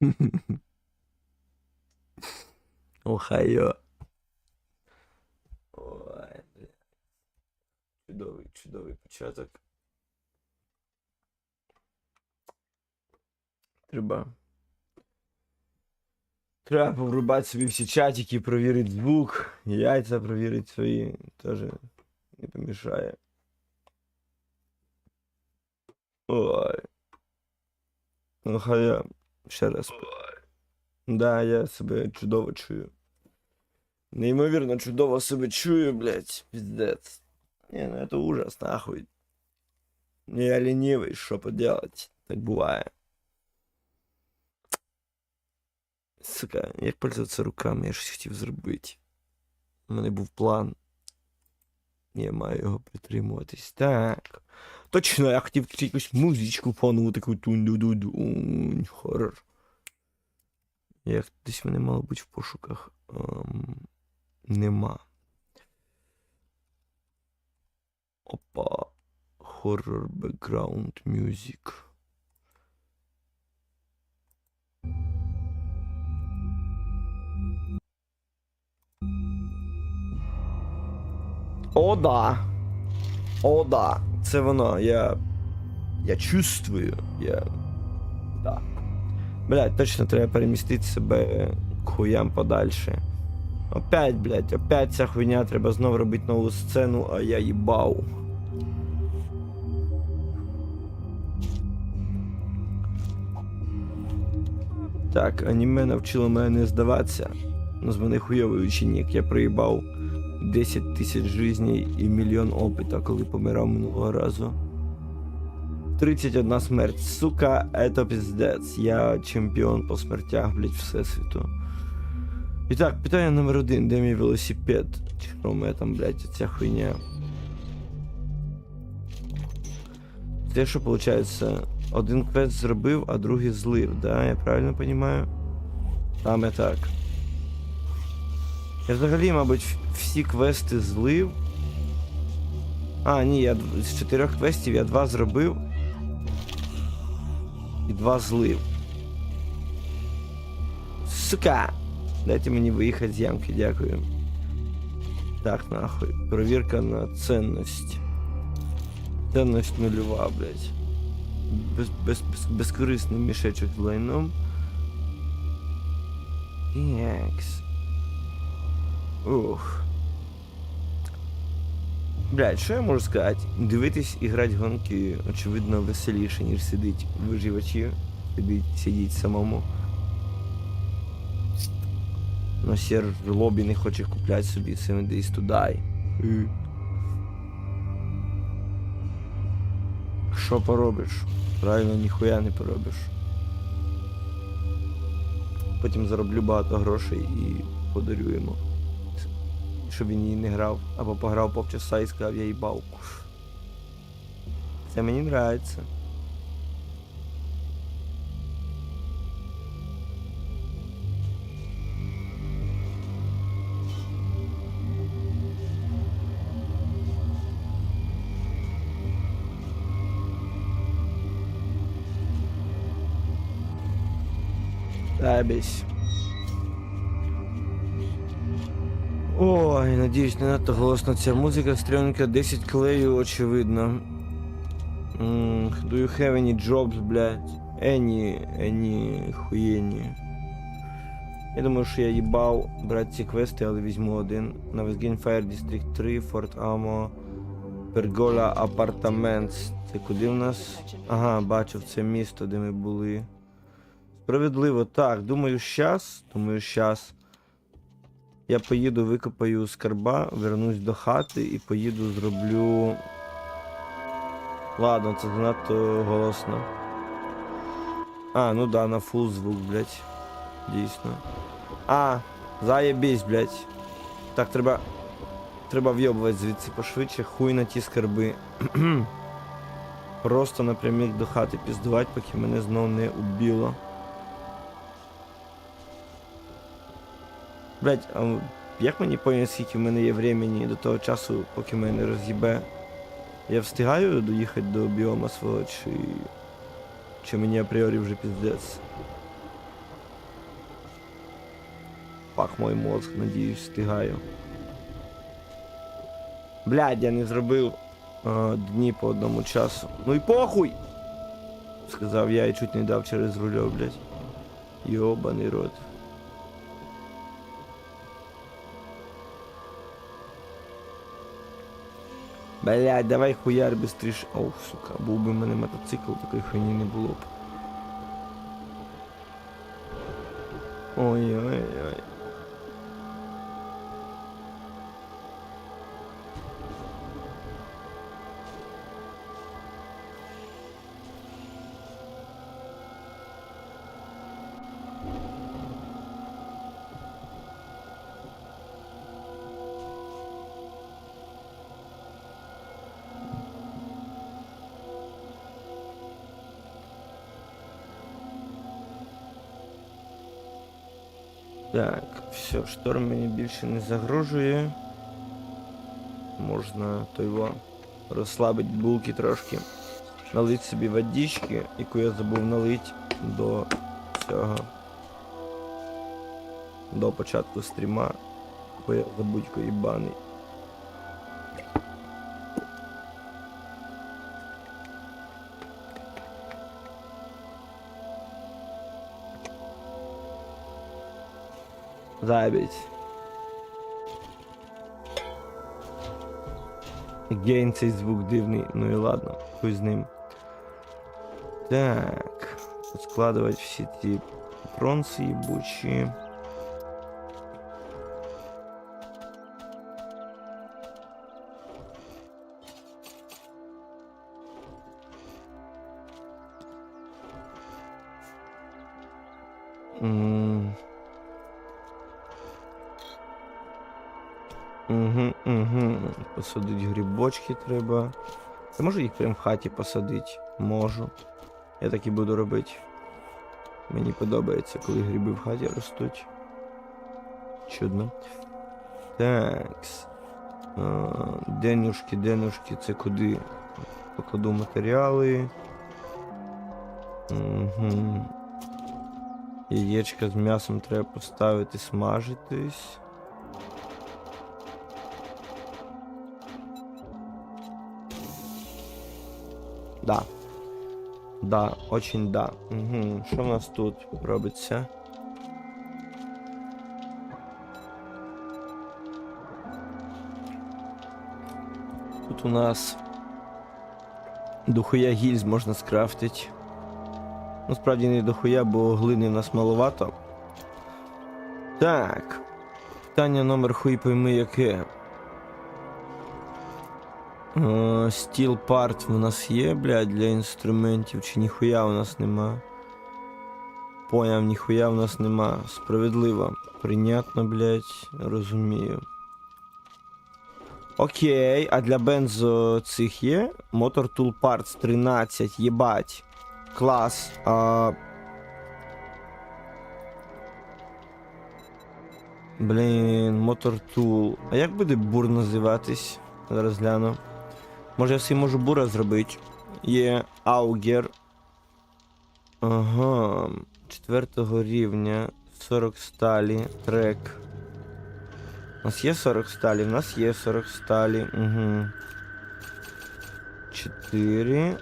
Охайо. Ой, бля. Чудовий, чудовий початок. Треба. Треба поврубати собі всі чатики, провірити звук, яйця провірити свої. Теж не помішає. Ой. Ну, хай я ще раз. Да, я себе чудово чую. Неймовірно чудово себе чую, блядь, пиздец. Не, ну это ужас, нахуй. Я ленивый, что поделать? Так бывает. Сука, як пользуватися руками, я щось хотів зробити. У мене був план. Я маю його притримуватись. Так. Точно, я хотів якусь музичку фонову таку тун-ду-ду-дунь. Хоррор. Як десь мене мало бути в пошуках. Ем, нема. Опа. Horror background music. О, да. О, да. Це воно. Я. Я чувствую. Я. Да. Блять, точно треба перемістити себе к хуям подальше. Опять, блять, опять ця хуйня, треба знов робити нову сцену, а я їбав. Так, аніме навчило мене не здаватися. Ну, з мене хуйовий ученик. Я проїбав 10 тисяч жизней і мільйон опита, коли помирав минулого разу. 31 смерть. Сука, это пиздец. Я чемпіон по смертях, блять, всесвіту. І так, питання номер один, де мій велосипед? Що у мене там, блять, ця хуйня? Це що виходить? Один квест зробив, а другий злив, да? Я правильно розумію? Саме так. Я взагалі, мабуть, всі квести злив. А, ні, я з чотирьох квестів я два зробив. І два злив. Сука! Дайте мені виїхати з ямки, дякую. Так, нахуй. Провірка на ценність. Ценність нульова, блядь. Без, без, без, безкорисний мішечок з лайном. Єкс. Ух. Блядь, що я можу сказати? Дивитись і грати гонки, очевидно, веселіше, ніж сидить виживачі. Сидить, сидіть самому. Но Серж лобі не хоче купляти собі Days to Die. Що поробиш? Правильно, ніхуя не поробиш. Потім зароблю багато грошей і подарю йому. Щоб він її не грав. Або пограв повчаса і сказав, я їбав. Це мені нравиться. Ебісь. Ой, надіюсь, не надто голосно ця музика, стрімка 10 клею, очевидно. М, Do you have any jobs, блядь? Any, any хуєні. Я думаю, що я їбав брати ці квести, але візьму один. На Westgate Fire District 3, Fort Amo, Pergola Apartments. Це куди в нас? Ага, бачив, це місто, де ми були. Справедливо, так, думаю, щас. Думаю, щас. Я поїду, викопаю скарба, вернусь до хати і поїду, зроблю. Ладно, це занадто голосно. А, ну да, на фул звук, блядь. Дійсно. А, заєбісь, блядь. Так, треба. Треба вйобувати звідси пошвидше, хуй на ті скарби. Просто напрямік до хати піздувати, поки мене знов не убіло. Блять, а як мені поняти, скільки в мене є времени до того часу, поки мене не роз'їбе? Я встигаю доїхати до біома свого, чи. Чи мені апріорі вже піздець? пах мой мозг, надіюсь, встигаю. Блядь, я не зробив е, дні по одному часу. Ну і похуй! Сказав я і чуть не дав через рульо, блядь. Йобаний рот. Блядь, давай хуяр быстріше. Оу, сука, був би в мене мотоцикл, такої хуйні не було б. Ой-ой-ой. Так, все, шторм мені більше не загрожує. Можна то його розслабити булки трошки. Налить собі водички, яку я забув налить до цього. До початку стріма. Бо я забудько їбаний. Забить. Гейн цей звук дивний, ну і ладно, хуй з ним. Так. Складувати всі ті пронси ебучі. Посадить грибочки треба. Я можу їх прям в хаті посадити? Можу. Я так і буду робити. Мені подобається, коли гриби в хаті ростуть. Чудно. Так. Денюшки, денюшки, це куди? Покладу матеріали. Угу. Яєчка з м'ясом треба поставити, смажитись. Да. Да, очень да. Угу. Що в нас тут робиться? Тут у нас дохуя гільз можна скрафтити. Ну, справді не дохуя, бо глини в нас маловато. Так. Питання номер хуй пойми яке. Е, Стіл парт в нас є, блядь, для інструментів, чи ніхуя у нас нема. Поняв, ніхуя в нас нема. Справедливо. Прийнятно, блядь, розумію. Окей, а для бензо цих є? Motor Tool Parts 13, єбать. Клас. А... Блін, Motor Tool. А як буде бур називатись? Зараз гляну. Може я всі можу бура зробити. Є аугер. Ага. Четвертого рівня. 40 сталі. Трек. У нас є 40 сталі? У нас є 40 сталі. Угу. 4.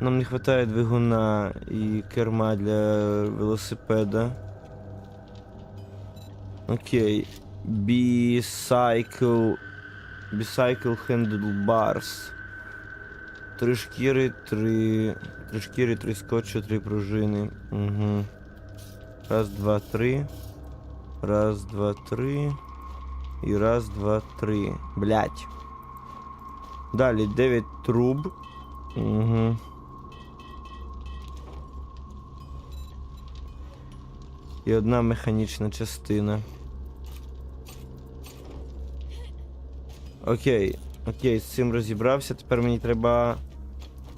Нам не вистачає двигуна і керма для велосипеда. Окей. Bicycle. Bicycle Handlebars. Три шкіри, три. Три шкіри, три скотча, три пружини. Угу. Раз, два, три. Раз, два, три. І раз, два, три. Блять. Далі 9 труб. Угу. І одна механічна частина. Окей, окей, з цим розібрався. Тепер мені треба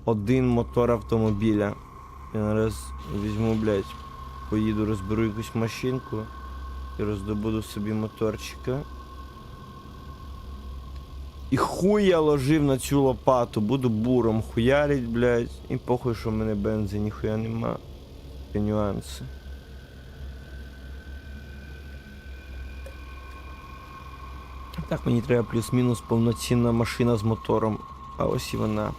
один мотор автомобіля. Я зараз візьму, блядь, поїду, розберу якусь машинку і роздобуду собі моторчика. І хуй я ложив на цю лопату, буду буром хуярить, блядь. І похуй, що в мене бензи ніхуя нема. Такі нюанси. Так, мені треба плюс-мінус повноцінна машина з мотором. А ось і вона.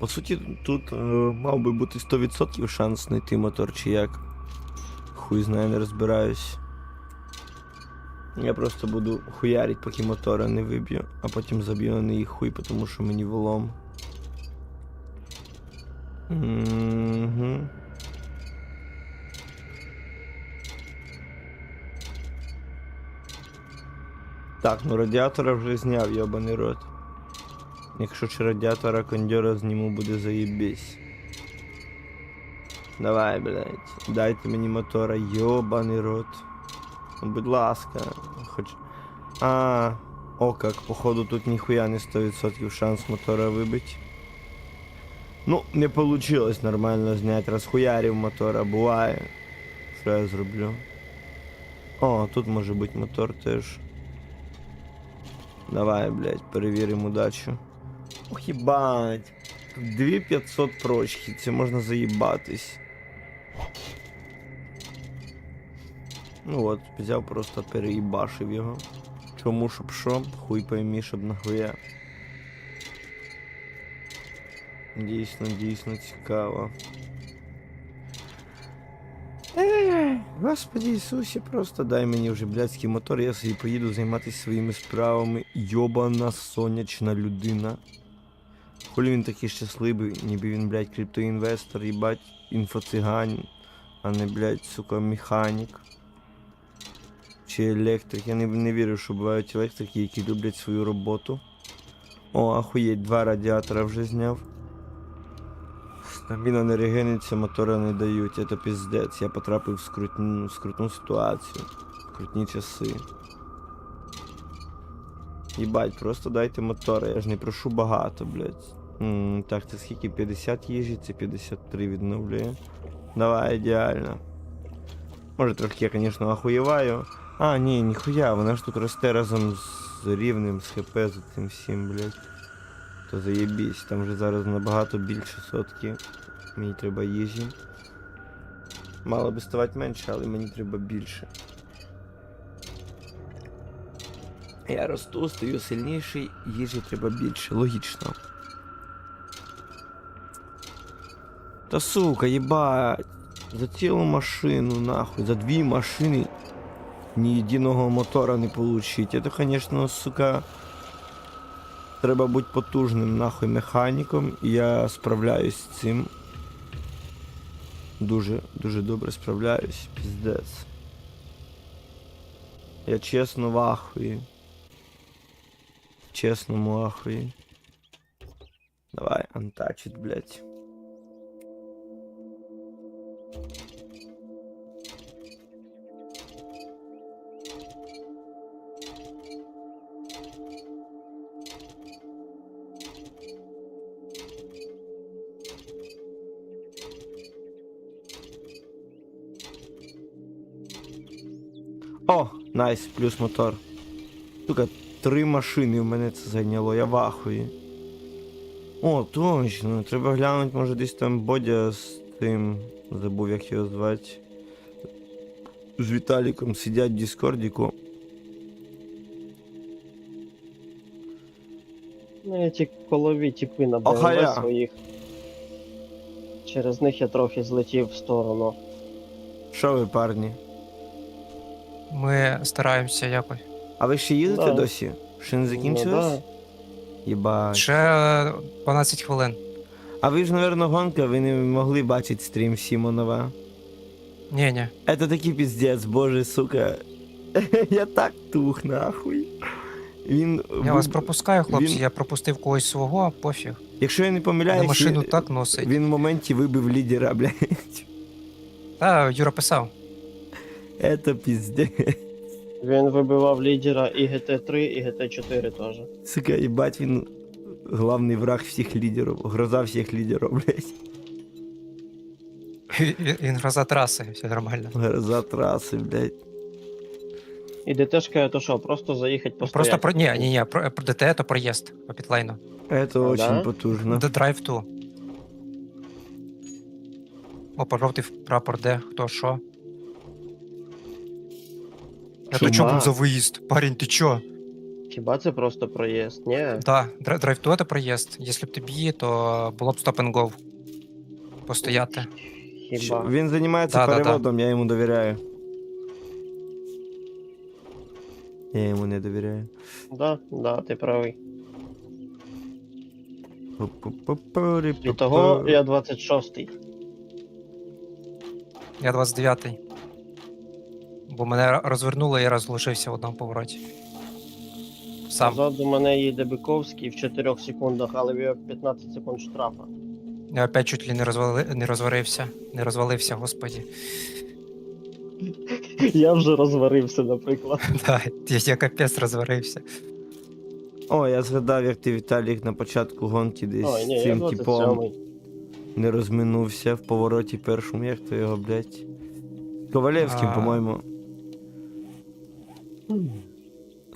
По суті, тут е, мав би бути 100% шанс знайти мотор чи як. Хуй знає, не розбираюсь. Я просто буду хуярить, поки мотора не виб'ю, а потім заб'ю на неї хуй, тому що мені волом. Угу. Так, ну радіатора вже зняв, йобаний рот. Якщо чи радіатора кондьора зніму, буде заєбісь. Давай, блядь. Дайте мені мотора, йобаний рот. Ну, будь ласка, хоч. А, о как, походу тут ніхуя не 100% шанс мотора вибить. Ну, не получилось нормально зняти, розхуярив мотора, буває. Що я зроблю? О, тут може бути мотор теж. Давай, блядь, перевіримо удачу. Ох, їбать. 2500 прочки, це можна заїбатись. Ну от, взяв просто переїбашив його. Чому щоб що? Хуй поймі, щоб нахуя. Дійсно, дійсно цікаво. Господи Ісусі, просто дай мені вже блядський мотор, я собі поїду займатися своїми справами. Йобана сонячна людина. Хулі він такий щасливий, ніби він, блядь, криптоінвестор, їбать, інфоцигань, а не, блядь, сука, механік. Чи електрик. Я не, не вірю, що бувають електрики, які люблять свою роботу. О, ахуєть, два радіатора вже зняв. Стаміна не регениться, мотора не дають, це піздець. Я потрапив в скрутну, в скрутну ситуацію. В крутні часи. Їбать, просто дайте мотора, я ж не прошу багато, блядь. М, так, це скільки? 50 їжі, це 53 відновлює. Давай, ідеально. Може трохи я, звісно, охуєваю. А, ні, ніхуя, вона ж тут росте разом з рівнем, з хп, з цим всім, блядь. То заєбісь, там вже зараз набагато більше сотки. Мені треба їжі. Мало би ставати менше, але мені треба більше. Я росту, стаю сильніший, їжі треба більше, логічно. Та сука, їбать. За цілу машину, нахуй, за дві машини ні єдиного мотора не получить. Это, конечно, сука. Треба бути потужним нахуй механіком, я справляюсь з цим. Дуже, дуже добре справляюсь, піздець. Я чесно в ахуї. Чесному ахуї. Давай, антачить, блядь. О, найс, плюс мотор. Сука, три машини в мене це зайняло, я в ахуї. О, точно, треба глянути, може десь там Бодя з тим. Забув як його звати. З Віталіком сидять в Діскордіку. Ну, я ті колові тіпи на. БМВ своїх. Через них я трохи злетів в сторону. Що ви, парні? Ми стараємося якось. А ви ще їдете Да. досі? Ще не закінчилось? Ну, Єбать. Ще е, 12 хвилин. А ви ж, напевно, гонка, ви не могли бачити стрім Сімонова. Ні, ні. Это такий піздець, боже, сука. Я так тух, нахуй. Він. Я вас пропускаю, хлопці, він- я пропустив когось свого, пофіг. Якщо я не На помиляюсь, машину він- так носить. він в моменті вибив лідера, блядь. Та, Юра писав. Это піздець. Він вибивав лідера і GT3, і GT4 теж. Сука, їбать, він главний враг всіх лідерів, гроза всіх лідерів, блядь. Він- Він гроза траси, все нормально. Гроза траси, блядь. І ДТшка то що, просто заїхати постояти. Просто про. Ні, ні, ні, про, про ДТ то проїзд по підлайну. Это А, очень да? потужно. До драйв ту. О, пожовтий прапор де, хто що. Это чё Хіба? був за виїзд? Парень, ти чо? Хіба це просто проїзд? Ні. Да, дра- драйв то это проїзд. Якщо б тобі, то було б стоп and go. Постояти. Хіба? Він займається Да, да, да. переводом, я йому довіряю. Я йому не довіряю. Да, да, ти правий. Пу-пу-пу-пу-рі-пу-пу. І того я 26-й. Я 29-й. Бо мене розвернуло, і я розглушився в одному повороті. Сам. Позаду мене їде Биковський в 4 секундах, але в його 15 секунд штрафа. Я опять чуть ли не, розвали... не розварився. Не розвалився, господі. Я вже розварився, наприклад. Да, я, я капець розварився. О, я згадав, як ти Віталік на початку гонки десь Ой, ні, з я цим типом 27-й. не розминувся в повороті першому, як то його, блядь. Ковалевським, А. по-моєму.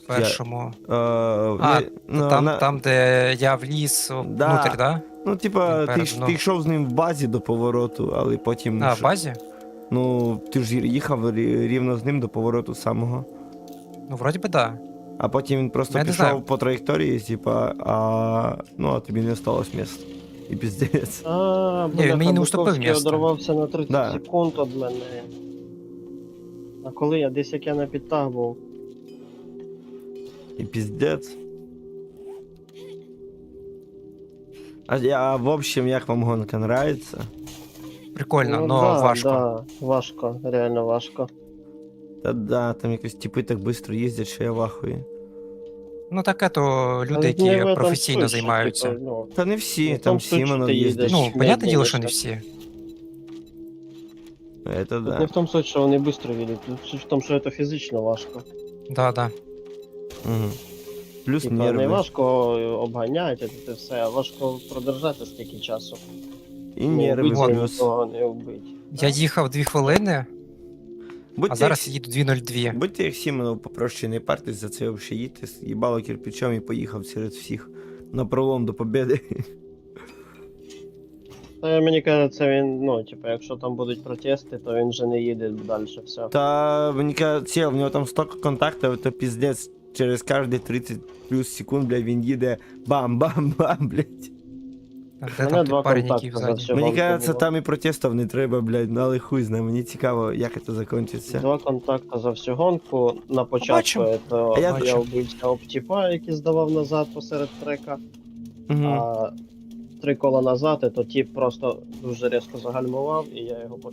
Першому. Я, е, А, не- ну, там, на- там, де я вліз Да. внутрь, да? Ну, типа, ти, ну. ти йшов з ним в базі до повороту, але потім. А, в базі? Ну, ти ж їхав рівно з ним до повороту самого. Ну, вроді би, да. А потім він просто Я пішов по траєкторії, типа, а ну, а тобі не осталось місця. І піздець. А, Ні, він мені не уступив місце. одорвався на 30 Да. секунд від мене. А коли я десь як я на підтах був. І піздець. А, я- а в общем, як вам гонка нравится? Прикольно, Ну но да, важко. Да, важко, реально важко. Та да, там якось типи так швидко їздять, що я вахую. Ну таке то люди, Але які професійно займаються. типу, ну, Та не всі, Ну, там Сімонов ти їздить. Ну, понятне діло, що не всі. Это Тут не в тому суть, що вони швидко їдуть, тут суть в тому, що це фізично важко. Да, да. Угу. Плюс Типа, не важко обганяти це все, а важко продержати стільки часу. І Не нерви вбити плюс. нікого, не вбити. Я їхав 2 хвилини, Будьте а зараз їду 2.02. Будьте як Сімонов попроще не партись за це взагалі їдьте, їбало кирпичом і поїхав серед всіх на пролом до победи. Та мені кажеться, він, ну, типу, якщо там будуть протести, то він вже не їде далі, все. Та мені кажеться, в нього там столько контактів, то піздець через кожні 30 плюс секунд, блядь, він їде бам-бам-бам, блядь. Де там взаді? всю Мені гонку кажеться, там і протестів не треба, блядь, ну але хуй знає, мені цікаво, як це закінчиться. Два контакти за всю гонку. На початку Побачимо. то А я я, бачу. вбився об тіпа, який здавав назад посеред трека, Угу. а три кола назад, то тіп просто дуже різко загальмував, і я його почав